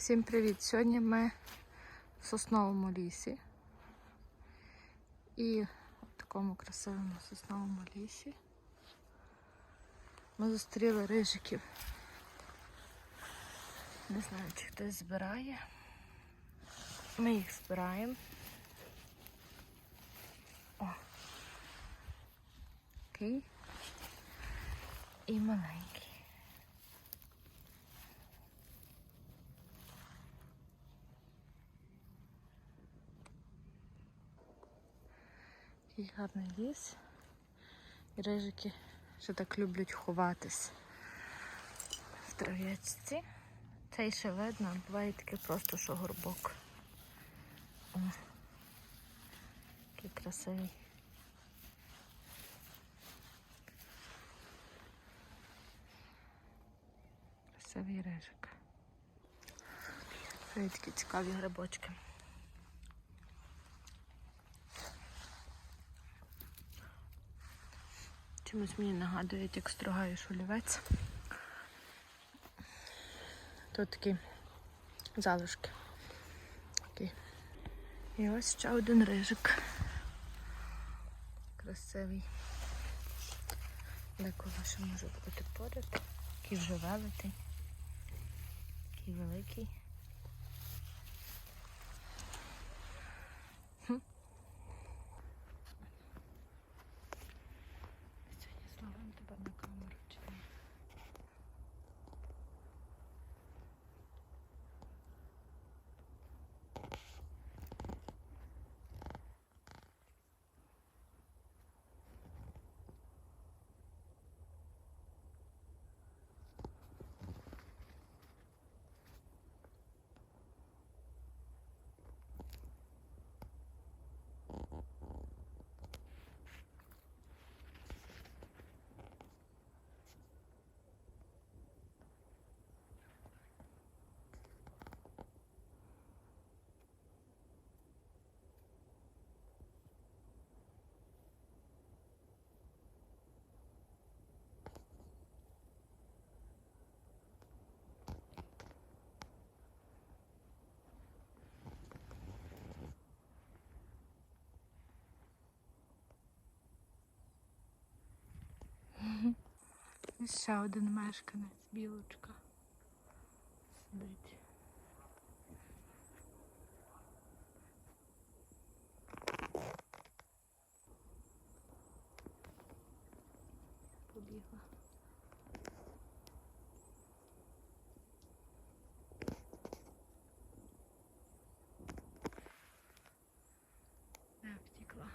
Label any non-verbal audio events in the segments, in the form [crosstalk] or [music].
Всім привіт! Сьогодні ми в сосновому лісі. І в такому красивому сосновому лісі ми зустріли рижиків. Не знаю, чи хтось збирає. Ми їх збираємо. О. Окей. І маленький. Гарний ліс. І рижики ще так люблять ховатись в трав'ячці. Цей ще видно, буває таке просто, що горбок. О, який красивий. Красивий рижик. Такі цікаві грибочки. Чомусь мені нагадують, як стругаєш олівець. Тут такі залишки. Такі. І ось ще один рижик. Красивий. Деколи ще може бути поряд. Такий вже великий. Такий великий. Хм. Сьогодні зловим тебе на камеру чи ні? Ще один мешканець, білочка. Сидить. Побігла. Де втекла?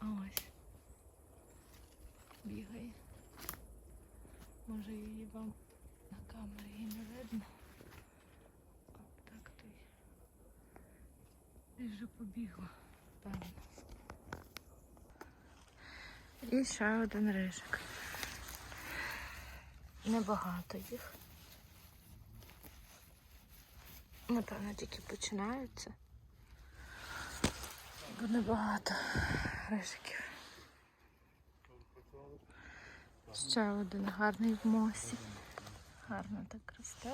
А ось бігає. Може її вам на камері не видно. А так й. І вже побігла, певно. І ще один рижик. Небагато їх. Напевно, тільки починаються. Бо небагато рижиків. Ще один гарний в мосі. Гарно так росте.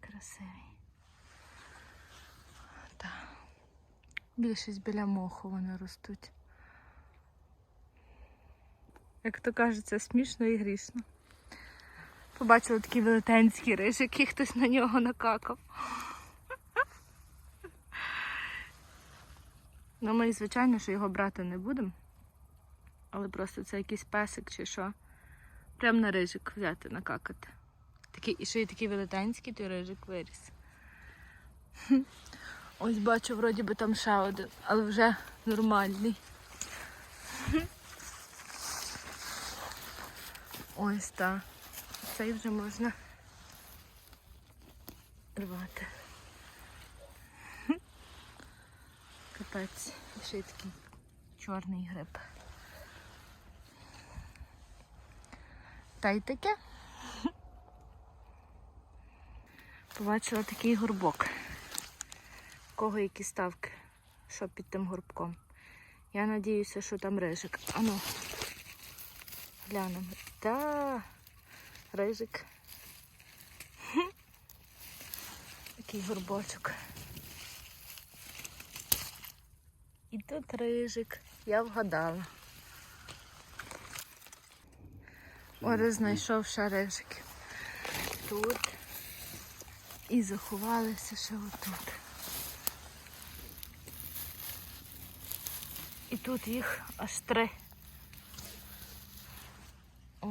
Красивий. Так. Більшість біля моху вони ростуть. Як то кажеться, смішно і грішно. Побачила такий велетенський рижик, і хтось на нього накакав. Ну, ми, звичайно, що його брати не будемо. Але просто це якийсь песик чи що. Прям на рижик взяти, накакати. Такий, і ще й такий велетенський, той рижик виріс. [laughs] Ось бачу, вроді би там ще один, але вже нормальний. [laughs] Ось так. Цей вже можна рвати. [laughs] Капець. І ще й такий чорний гриб. Та й таке. Побачила такий горбок. Кого які ставки, що під тим горбком. Я надіюся, що там рижик. Ану, глянемо. Та рижик. [laughs] Такий горбочок. І тут рижик. Я вгадала. Оре знайшов ще рижики. Тут. І заховалися ще отут. І тут їх аж три. О.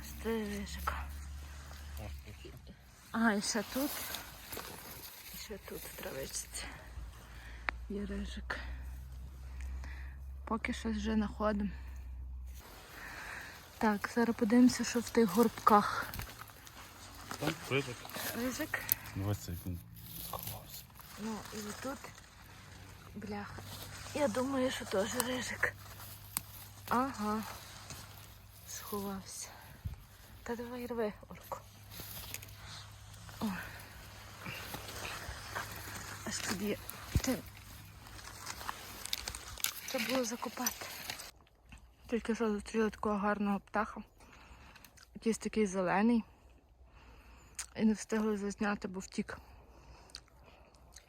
Аж три рижика. А, і ще тут. І ще тут в травичці. Є рижик. Поки щось вже знаходимо. Так, зараз подивимося, що в тих горбках. Там рижик. Рижик. Ось як він сховався. Ну і тут бляха. Я думаю, що теж рижик. Ага. Сховався. Та давай рви, Орко. О. Аж тобі. Ти... Треба було закопати. Тільки що зустріли такого гарного птаха. Якийсь такий зелений. І не встигли зазняти, бо втік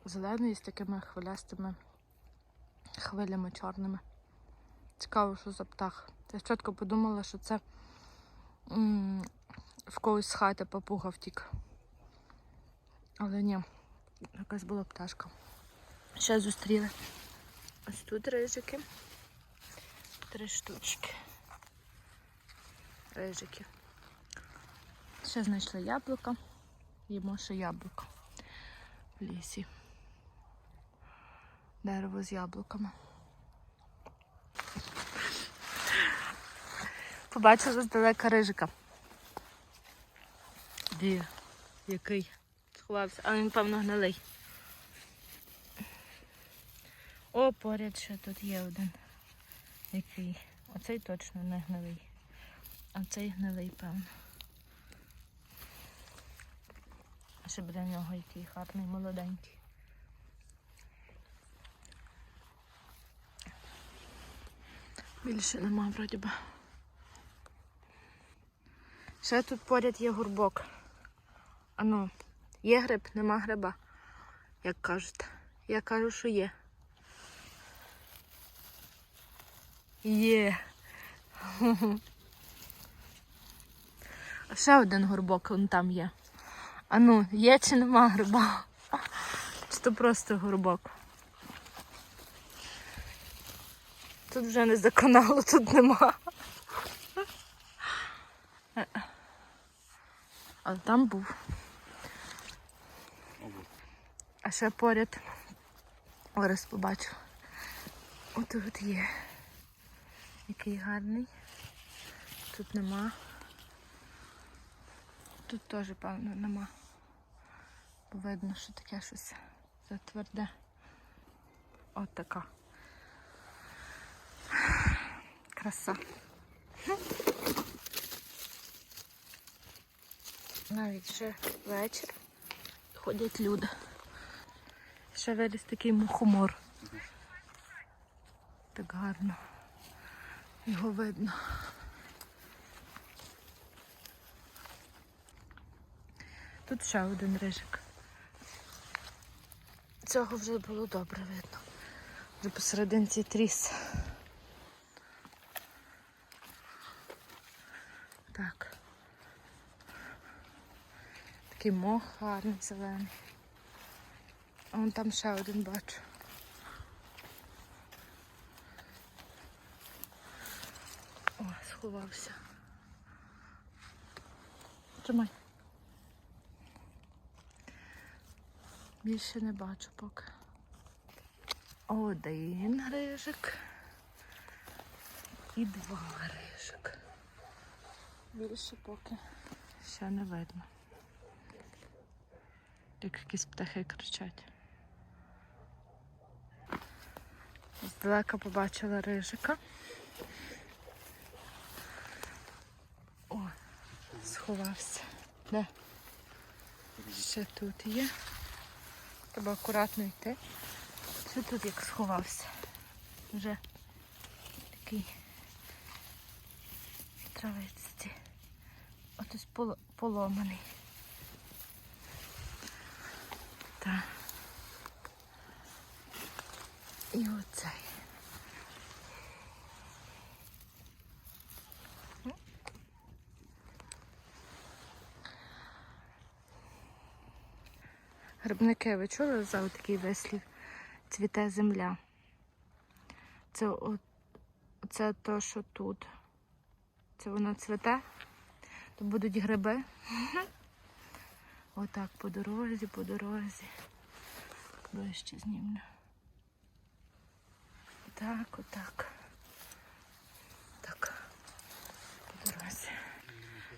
зелений з такими хвилястими хвилями чорними. Цікаво, що за птах. Я спочатку подумала, що це м, в когось з хати папуга втік. Але ні, якась була пташка. Ще зустріли. Ось тут рижики. Три штучки. Рижики. Ще знайшли яблука. Їмо ще яблука в лісі. Дерево з яблуками. Побачила здалека рижика. Де? Який? Сховався, а він, певно, гнилий. О, поряд ще тут є один. Який? Оцей точно не гнилий. А цей гнилий, певно. А ще біля нього який гарний, молоденький. Більше нема, вроді би. Ще тут поряд є горбок. Ану, є гриб, нема гриба, як кажуть. Я кажу, що є. Є. Ще один горбок вон там є. А ну, є чи нема гриба? Чи то просто горбок? Тут вже не законало, тут нема. А там був. А ще поряд Орес побачив. Отут є. Який гарний. Тут нема. Тут теж, певно, нема. Бо видно, що таке щось затверде. От така. Краса. Навіть ще вечір ходять люди. Ще виліз такий мухомор. Так гарно. Його видно. Тут ще один рижик. Цього вже було добре видно. Вже посерединці тріс. Так. Такий мох гарний зелений. А вон там ще один бачу. О, сховався. Тримай. Більше не бачу поки. Один грижик. І два грижик. Більше поки ще не видно. Як якісь птахи кричать. Здалека побачила рижика. О, сховався. Де? Ще тут є. Треба акуратно йти. Це тут як сховався. Вже такий травиці. От ось поломаний. Так. І оцей. Грибники, ви чули за такий вислів? Цвіте земля. Це, о, це то, що тут. Це воно цвіте, то будуть гриби. [laughs] Отак по дорозі, по дорозі. Ближче знімлю. Так, отак. Так. По дорозі.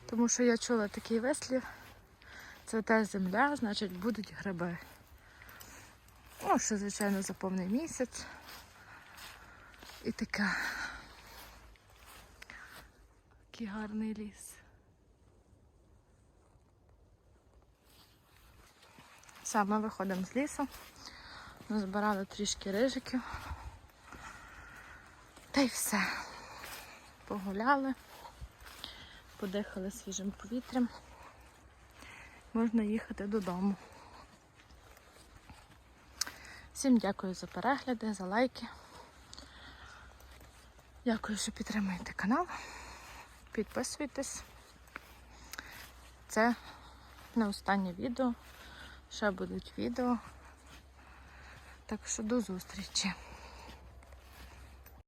Тому що я чула такий вислів. Цвіте земля, значить будуть гриби. Ну, ще, звичайно, за повний місяць. І така. Такий гарний ліс. Все, ми виходимо з лісу. Назбирали трішки рижиків. Та й все. Погуляли, подихали свіжим повітрям. Можна їхати додому. Всім дякую за перегляди, за лайки. Дякую, що підтримуєте канал. Підписуйтесь. Це не останнє відео. Ще будуть відео. Так що до зустрічі.